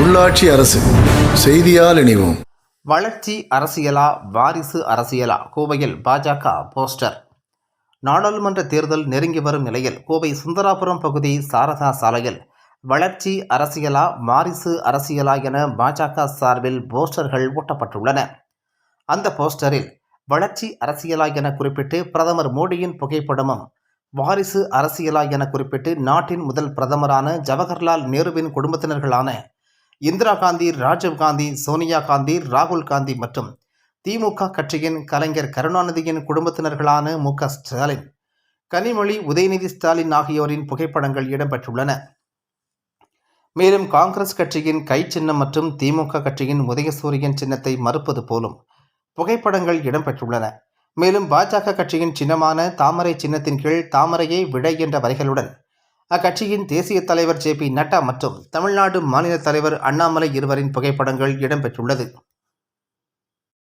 உள்ளாட்சி அரசு செய்தியால் இணைவோம். வளர்ச்சி அரசியலா வாரிசு அரசியலா? கோவையில் பாஜக போஸ்டர். நாடாளுமன்ற தேர்தல் நெருங்கி வரும் நிலையில் கோவை சுந்தராபுரம் பகுதி சாரதா சாலையில் வளர்ச்சி அரசியலா வாரிசு அரசியலா என பாஜக சார்பில் போஸ்டர்கள் ஒட்டப்பட்டுள்ளன. அந்த போஸ்டரில் வளர்ச்சி அரசியலா என குறிப்பிட்டு பிரதமர் மோடியின் புகைப்படமும் வாரிசு அரசியலா என குறிப்பிட்டு நாட்டின் முதல் பிரதமரான ஜவஹர்லால் நேருவின் குடும்பத்தினர்களான இந்திரா காந்தி ராஜீவ் காந்தி சோனியா காந்தி ராகுல் காந்தி மற்றும் திமுக கட்சியின் கலைஞர் கருணாநிதியின் குடும்பத்தினர்களான மு. க. ஸ்டாலின் கனிமொழி உதயநிதி ஸ்டாலின் ஆகியோரின் புகைப்படங்கள் இடம்பெற்றுள்ளன. மேலும் காங்கிரஸ் கட்சியின் கை சின்னம் மற்றும் திமுக கட்சியின் உதயசூரியன் சின்னத்தை மறுப்பது போலும் புகைப்படங்கள் இடம்பெற்றுள்ளன. மேலும் பாஜக கட்சியின் சின்னமான தாமரை சின்னத்தின் கீழ் தாமரையை விடை என்ற வரிகளுடன் அக்கட்சியின் தேசிய தலைவர் ஜே பி நட்டா மற்றும் தமிழ்நாடு மாநில தலைவர் அண்ணாமலை இருவரின் புகைப்படங்கள் இடம்பெற்றுள்ளது.